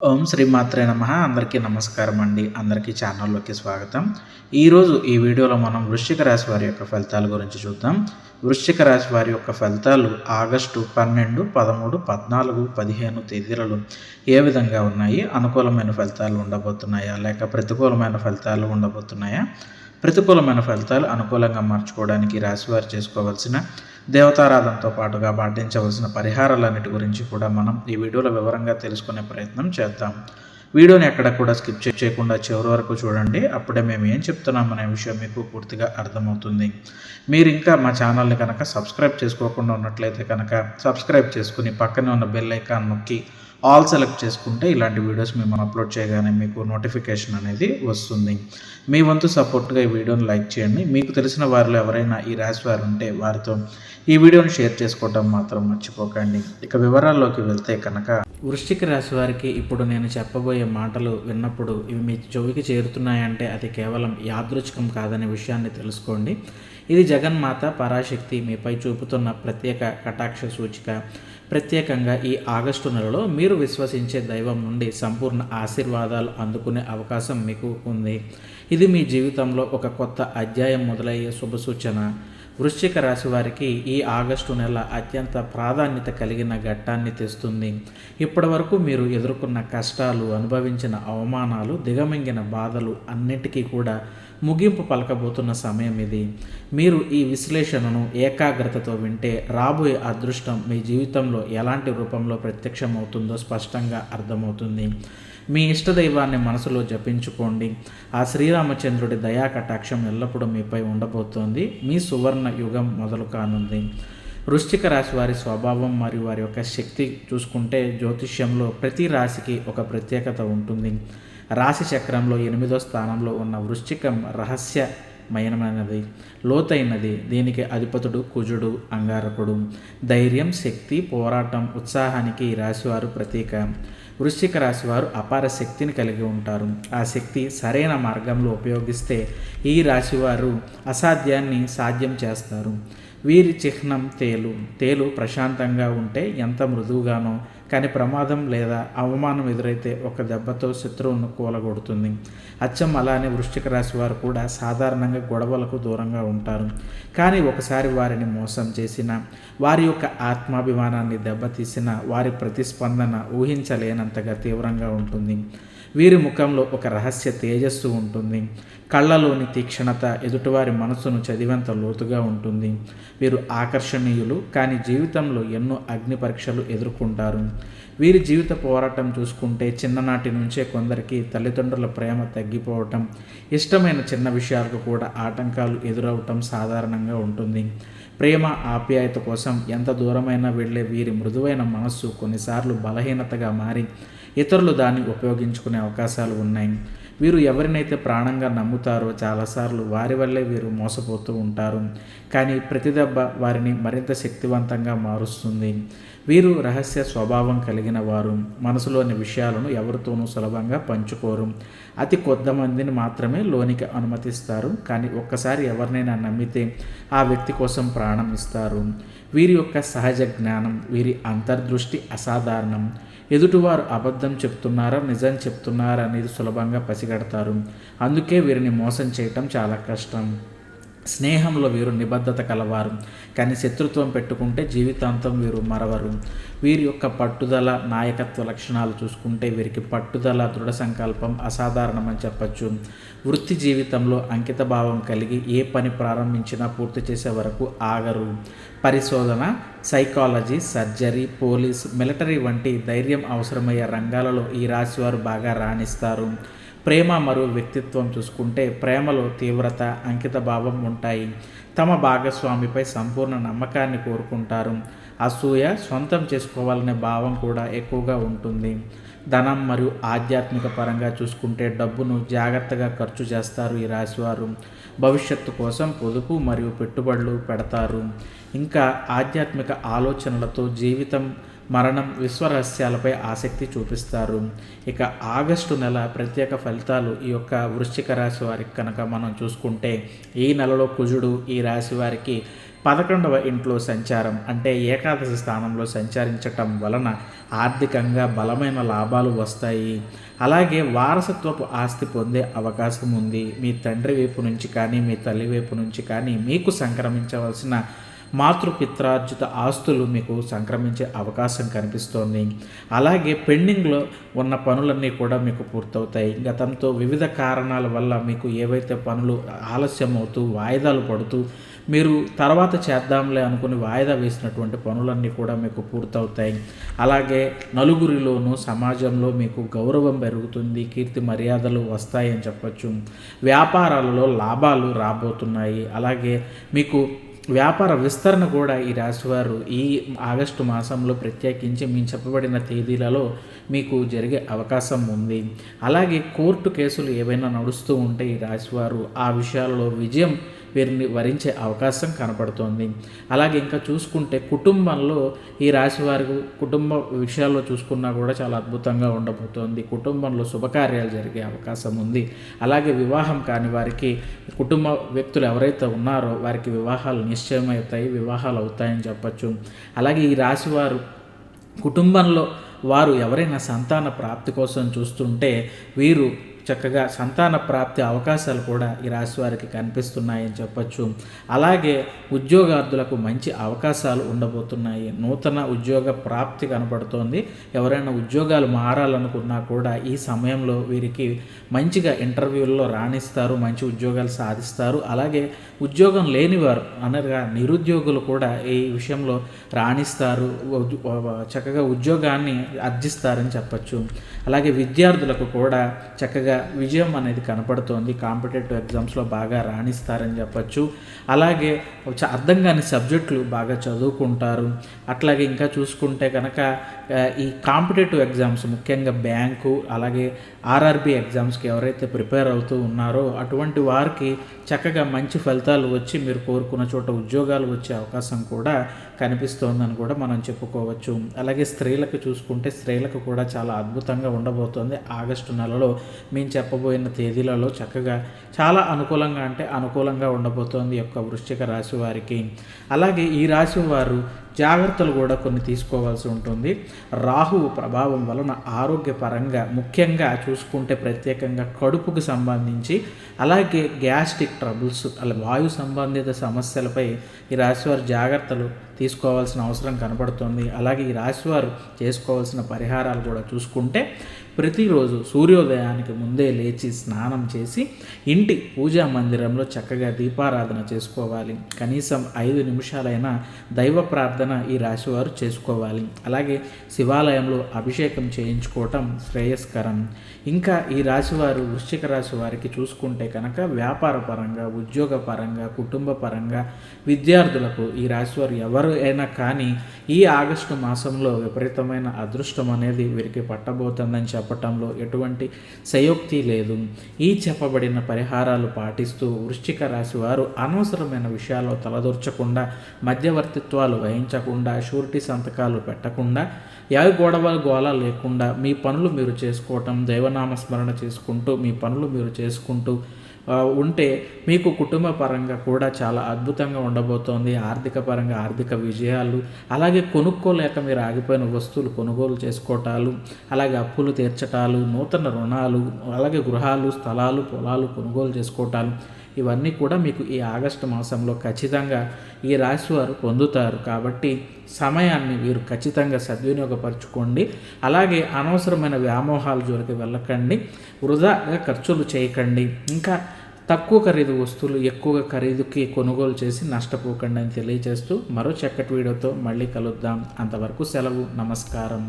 ఓం శ్రీమాత్రే నమ. అందరికీ నమస్కారం అండి. అందరికీ ఛానల్లోకి స్వాగతం. ఈరోజు ఈ వీడియోలో మనం వృశ్చిక రాశి వారి యొక్క ఫలితాల గురించి చూద్దాం. వృశ్చిక రాశి వారి యొక్క ఫలితాలు ఆగస్టు పన్నెండు పదమూడు పద్నాలుగు పదిహేను తేదీలలో ఏ విధంగా ఉన్నాయి? అనుకూలమైన ఫలితాలు ఉండబోతున్నాయా? లేక ప్రతికూలమైన ఫలితాలు ఉండబోతున్నాయా? ప్రతికూలమైన ఫలితాలు అనుకూలంగా మార్చుకోవడానికి రాశివారు చేసుకోవాల్సిన దేవతారాధనతో పాటుగా పాటించవలసిన పరిహారాలన్నిటి గురించి కూడా మనం ఈ వీడియోలో వివరంగా తెలుసుకునే ప్రయత్నం చేద్దాం. వీడియోని ఎక్కడ కూడా స్కిప్ చేయకుండా చివరి వరకు చూడండి. అప్పుడే మేము ఏం చెప్తున్నాం అనే విషయం మీకు పూర్తిగా అర్థమవుతుంది. మీరు ఇంకా మా ఛానల్ని కనుక సబ్స్క్రైబ్ చేసుకోకుండా ఉన్నట్లయితే కనుక సబ్స్క్రైబ్ చేసుకుని పక్కనే ఉన్న బెల్ ఐకాన్ నొక్కి ఆల్ సెలెక్ట్ చేసుకుంటే ఇలాంటి వీడియోస్ మేము అప్లోడ్ చేయగానే మీకు నోటిఫికేషన్ అనేది వస్తుంది. మీ వంతు సపోర్ట్గా ఈ వీడియోని లైక్ చేయండి. మీకు తెలిసిన వారిలో ఎవరైనా ఈ రాశి వారు ఉంటే వారితో ఈ వీడియోని షేర్ చేసుకోవడం మాత్రం మర్చిపోకండి. ఇక వివరాల్లోకి వెళ్తే కనుక వృష్టిక రాశి వారికి ఇప్పుడు నేను చెప్పబోయే మాటలు విన్నప్పుడు ఇవి మీ చెవికి చేరుతున్నాయంటే అది కేవలం యాదృచ్ఛికం కాదనే విషయాన్ని తెలుసుకోండి. ఇది జగన్మాత పరాశక్తి మీపై చూపుతున్న ప్రత్యేక కటాక్ష సూచిక. ప్రత్యేకంగా ఈ ఆగస్టు నెలలో మీరు విశ్వసించే దైవం నుండి సంపూర్ణ ఆశీర్వాదాలు అందుకునే అవకాశం మీకు ఉంది. ఇది మీ జీవితంలో ఒక కొత్త అధ్యాయం మొదలయ్యే శుభ సూచన. వృశ్చిక రాశి వారికి ఈ ఆగస్టు నెల అత్యంత ప్రాధాన్యత కలిగిన ఘట్టాన్ని తెస్తుంది. ఇప్పటి వరకు మీరు ఎదుర్కొన్న కష్టాలు అనుభవించిన అవమానాలు దిగమింగిన బాధలు అన్నిటికీ కూడా ముగింపు పలకబోతున్న సమయం ఇది. మీరు ఈ విశ్లేషణను ఏకాగ్రతతో వింటే రాబోయే అదృష్టం మీ జీవితంలో ఎలాంటి రూపంలో ప్రత్యక్షమవుతుందో స్పష్టంగా అర్థమవుతుంది. మీ ఇష్టదైవాన్ని మనసులో జపించుకోండి. ఆ శ్రీరామచంద్రుడి దయా కటాక్షం ఎల్లప్పుడూ మీపై ఉండబోతోంది. మీ సువర్ణ యుగం మొదలు కానుంది. వృశ్చిక రాశి వారి స్వభావం మరియు వారి యొక్క శక్తి చూసుకుంటే జ్యోతిష్యంలో ప్రతి రాశికి ఒక ప్రత్యేకత ఉంటుంది. రాశి చక్రంలో ఎనిమిదో స్థానంలో ఉన్న వృశ్చికం రహస్యమయమైనది లోతైనది. దీనికి అధిపతుడు కుజుడు అంగారకుడు. ధైర్యం శక్తి పోరాటం ఉత్సాహానికి ఈ రాశివారు ప్రతీక. వృశ్చిక రాశి వారు అపార శక్తిని కలిగి ఉంటారు. ఆ శక్తి సరైన మార్గంలో ఉపయోగిస్తే ఈ రాశివారు అసాధ్యాన్ని సాధ్యం చేస్తారు. వీరి చిహ్నం తేలు. తేలు ప్రశాంతంగా ఉంటే ఎంత మృదువుగానో కానీ ప్రమాదం లేదా అవమానం ఎదురైతే ఒక దెబ్బతో శత్రువును కూలగొడుతుంది. అచ్చం అలానే వృష్టిక రాశి వారు కూడా సాధారణంగా గొడవలకు దూరంగా ఉంటారు. కానీ ఒకసారి వారిని మోసం చేసిన వారి యొక్క ఆత్మాభిమానాన్ని దెబ్బతీసిన వారి ప్రతిస్పందన ఊహించలేనంతగా తీవ్రంగా ఉంటుంది. వీరి ముఖంలో ఒక రహస్య తేజస్సు ఉంటుంది. కళ్ళలోని తీక్షణత ఎదుటివారి మనసును చదివేంత లోతుగా ఉంటుంది. వీరు ఆకర్షణీయులు కానీ జీవితంలో ఎన్నో అగ్ని పరీక్షలు ఎదుర్కొంటారు. వీరి జీవిత పోరాటం చూసుకుంటే చిన్ననాటి నుంచే కొందరికి తల్లిదండ్రుల ప్రేమ తగ్గిపోవటం ఇష్టమైన చిన్న విషయాలకు కూడా ఆటంకాలు ఎదురవటం సాధారణంగా ఉంటుంది. ప్రేమ ఆప్యాయత కోసం ఎంత దూరమైనా వెళ్ళే వీరి మృదువైన మనస్సు కొన్నిసార్లు బలహీనతగా మారి ఇతరులు దాన్ని ఉపయోగించుకునే అవకాశాలు ఉన్నాయి. వీరు ఎవరినైతే ప్రాణంగా నమ్ముతారో చాలాసార్లు వారి వల్లే వీరు మోసపోతూ ఉంటారు. కానీ ప్రతి దెబ్బ వారిని మరింత శక్తివంతంగా మారుస్తుంది. వీరు రహస్య స్వభావం కలిగిన వారు. మనసులోని విషయాలను ఎవరితోనూ సులభంగా పంచుకోరు. అతి కొద్ది మందిని మాత్రమే లోనికి అనుమతిస్తారు. కానీ ఒక్కసారి ఎవరినైనా నమ్మితే ఆ వ్యక్తి కోసం ప్రాణం ఇస్తారు. వీరి యొక్క సహజ జ్ఞానం వీరి అంతర్దృష్టి అసాధారణం. ఎదుటివారు అబద్ధం చెప్తున్నారా నిజం చెప్తున్నారా అనేది సులభంగా పసిగడతారు. అందుకే వీరిని మోసం చేయటం చాలా కష్టం. స్నేహంలో వీరు నిబద్ధత కలవారు కానీ శత్రుత్వం పెట్టుకుంటే జీవితాంతం వీరు మరవరు. వీరి యొక్క పట్టుదల నాయకత్వ లక్షణాలు చూసుకుంటే వీరికి పట్టుదల దృఢ సంకల్పం అసాధారణమని చెప్పచ్చు. వృత్తి జీవితంలో అంకిత భావం కలిగి ఏ పని ప్రారంభించినా పూర్తి చేసే వరకు ఆగరు. పరిశోధన సైకాలజీ సర్జరీ పోలీస్ మిలిటరీ వంటి ధైర్యం అవసరమయ్యే రంగాలలో ఈ రాశివారు బాగా రాణిస్తారు. ప్రేమ మరియు వ్యక్తిత్వం చూసుకుంటే ప్రేమలో తీవ్రత అంకిత భావం ఉంటాయి. తమ భాగస్వామిపై సంపూర్ణ నమ్మకాన్ని కోరుకుంటారు. అసూయ సొంతం చేసుకోవాలనే భావం కూడా ఎక్కువగా ఉంటుంది. ధనం మరియు ఆధ్యాత్మిక పరంగా చూసుకుంటే డబ్బును జాగ్రత్తగా ఖర్చు చేస్తారు ఈ రాశివారు. భవిష్యత్తు కోసం పొదుపు మరియు పెట్టుబడులు పెడతారు. ఇంకా ఆధ్యాత్మిక ఆలోచనలతో జీవితం మరణం విశ్వరహస్యాలపై ఆసక్తి చూపిస్తారు. ఇక ఆగస్టు నెల ప్రత్యేక ఫలితాలు ఈ యొక్క వృశ్చిక రాశి వారికి కనుక మనం చూసుకుంటే ఈ నెలలో కుజుడు ఈ రాశి వారికి పదకొండవ ఇంట్లో సంచారం అంటే ఏకాదశి స్థానంలో సంచరించటం వలన ఆర్థికంగా బలమైన లాభాలు వస్తాయి. అలాగే వారసత్వపు ఆస్తి పొందే అవకాశం ఉంది. మీ తండ్రి వైపు నుంచి కానీ మీ తల్లి వైపు నుంచి కానీ మీకు సంక్రమించవలసిన మాతృపిత్రార్జిత ఆస్తులు మీకు సంక్రమించే అవకాశం కనిపిస్తోంది. అలాగే పెండింగ్లో ఉన్న పనులన్నీ కూడా మీకు పూర్తవుతాయి. గతంతో వివిధ కారణాల వల్ల మీకు ఏవైతే పనులు ఆలస్యం అవుతూ వాయిదాలు పడుతూ మీరు తర్వాత చేద్దాంలే అనుకుని వాయిదా వేసినటువంటి పనులన్నీ కూడా మీకు పూర్తవుతాయి. అలాగే నలుగురిలోనూ సమాజంలో మీకు గౌరవం పెరుగుతుంది కీర్తి మర్యాదలు వస్తాయని చెప్పచ్చు. వ్యాపారాలలో లాభాలు రాబోతున్నాయి. అలాగే మీకు వ్యాపార విస్తరణ కూడా ఈ రాశివారు ఈ ఆగస్టు మాసంలో ప్రత్యేకించి మేము చెప్పబడిన తేదీలలో మీకు జరిగే అవకాశం ఉంది. అలాగే కోర్టు కేసులు ఏవైనా నడుస్తూ ఉంటే ఈ రాశివారు ఆ విషయాలలో విజయం వీరిని వరించే అవకాశం కనపడుతోంది. అలాగే ఇంకా చూసుకుంటే కుటుంబంలో ఈ రాశి వారి కుటుంబ విషయాల్లో చూసుకున్నా కూడా చాలా అద్భుతంగా ఉండబోతోంది. కుటుంబంలో శుభకార్యాలు జరిగే అవకాశం ఉంది. అలాగే వివాహం కాని వారికి కుటుంబ వ్యక్తులు ఎవరైతే ఉన్నారో వారికి వివాహాలు నిశ్చయమవుతాయి వివాహాలు అవుతాయని చెప్పచ్చు. అలాగే ఈ రాశి వారు కుటుంబంలో వారు ఎవరైనా సంతాన ప్రాప్తి కోసం చూస్తుంటే వీరు చక్కగా సంతాన ప్రాప్తి అవకాశాలు కూడా ఈ రాశి వారికి కనిపిస్తున్నాయని చెప్పచ్చు. అలాగే ఉద్యోగార్థులకు మంచి అవకాశాలు ఉండబోతున్నాయి. నూతన ఉద్యోగ ప్రాప్తి కనబడుతోంది. ఎవరైనా ఉద్యోగాలు మారాలనుకున్నా కూడా ఈ సమయంలో వీరికి మంచిగా ఇంటర్వ్యూల్లో రాణిస్తారు మంచి ఉద్యోగాలు సాధిస్తారు. అలాగే ఉద్యోగం లేనివారు అనగా నిరుద్యోగులు కూడా ఈ విషయంలో రాణిస్తారు. చక్కగా ఉద్యోగాన్ని అర్జిస్తారని చెప్పచ్చు. అలాగే విద్యార్థులకు కూడా చక్కగా విజయం అనేది కనపడుతోంది. కాంపిటేటివ్ ఎగ్జామ్స్లో బాగా రాణిస్తారని చెప్పచ్చు. అలాగే అర్థం కాని సబ్జెక్టులు బాగా చదువుకుంటారు. అట్లాగే ఇంకా చూసుకుంటే కనుక ఈ కాంపిటేటివ్ ఎగ్జామ్స్ ముఖ్యంగా బ్యాంకు అలాగే ఆర్ఆర్బి ఎగ్జామ్స్కి ఎవరైతే ప్రిపేర్ అవుతూ ఉన్నారో అటువంటి వారికి చక్కగా మంచి ఫలితాలు వచ్చి మీరు కోరుకున్న చోట ఉద్యోగాలు వచ్చే అవకాశం కూడా కనిపిస్తోందని కూడా మనం చెప్పుకోవచ్చు. అలాగే స్త్రీలకు చూసుకుంటే స్త్రీలకు కూడా చాలా అద్భుతంగా ఉండబోతోంది. ఆగస్టు నెలలో మేము చెప్పబోయిన తేదీలలో చక్కగా చాలా అనుకూలంగా అంటే అనుకూలంగా ఉండబోతోంది యొక్క వృశ్చిక రాశి వారికి. అలాగే ఈ రాశి వారు జాగ్రత్తలు కూడా కొన్ని తీసుకోవాల్సి ఉంటుంది. రాహువు ప్రభావం వలన ఆరోగ్యపరంగా ముఖ్యంగా చూసుకుంటే ప్రత్యేకంగా కడుపుకు సంబంధించి అలాగే గ్యాస్ట్రిక్ ట్రబుల్స్ అలా వాయు సంబంధిత సమస్యలపై ఈ రాశివారు జాగ్రత్తలు తీసుకోవాల్సిన అవసరం కనపడుతుంది. అలాగే ఈ రాశివారు చేసుకోవాల్సిన పరిహారాలు కూడా చూసుకుంటే ప్రతిరోజు సూర్యోదయానికి ముందే లేచి స్నానం చేసి ఇంటి పూజా మందిరంలో చక్కగా దీపారాధన చేసుకోవాలి. కనీసం ఐదు నిమిషాలైనా దైవ ప్రార్థన ఈ రాశివారు చేసుకోవాలి. అలాగే శివాలయంలో అభిషేకం చేయించుకోవటం శ్రేయస్కరం. ఇంకా ఈ రాశివారు వృశ్చిక రాశి వారికి చూసుకుంటే కనుక వ్యాపార పరంగా ఉద్యోగ పరంగా కుటుంబ పరంగా విద్యార్థులకు ఈ రాశివారు ఎవరు అయినా కానీ ఈ ఆగస్టు మాసంలో విపరీతమైన అదృష్టం అనేది వీరికి పట్టబోతుందని చెప్పటంలో ఎటువంటి సయోక్తి లేదు. ఈ చెప్పబడిన పరిహారాలు పాటిస్తూ వృశ్చిక రాశి వారు అనవసరమైన విషయాల్లో తలదూర్చకుండా మధ్యవర్తిత్వాలు వహించకుండా షూరిటీ సంతకాలు పెట్టకుండా యావి గొడవ గోళ లేకుండా మీ పనులు మీరు చేసుకోవటం దైవనామస్మరణ చేసుకుంటూ మీ పనులు మీరు చేసుకుంటూ ఉంటే మీకు కుటుంబ పరంగా కూడా చాలా అద్భుతంగా ఉండబోతోంది. ఆర్థిక పరంగా ఆర్థిక విజయాలు అలాగే కొనుక్కోలేక మీరు ఆగిపోయిన వస్తువులు కొనుగోలు చేసుకోవటాలు అలాగే అప్పులు తీర్చటాలు నూతన రుణాలు అలాగే గృహాలు స్థలాలు పొలాలు కొనుగోలు చేసుకోవటాలు ఇవన్నీ కూడా మీకు ఈ ఆగస్టు మాసంలో ఖచ్చితంగా ఈ రాశి వారు పొందుతారు. కాబట్టి సమయాన్ని మీరు ఖచ్చితంగా సద్వినియోగపరచుకోండి. అలాగే అనవసరమైన వ్యామోహాల జోలికి వెళ్ళకండి. వృధాగా ఖర్చులు చేయకండి. ఇంకా తక్కువ ఖరీదు వస్తువులు ఎక్కువగా ఖరీదుకి కొనుగోలు చేసి నష్టపోకండి అని తెలియజేస్తూ మరో చక్కటి వీడియోతో మళ్ళీ కలుద్దాం. అంతవరకు సెలవు. నమస్కారం.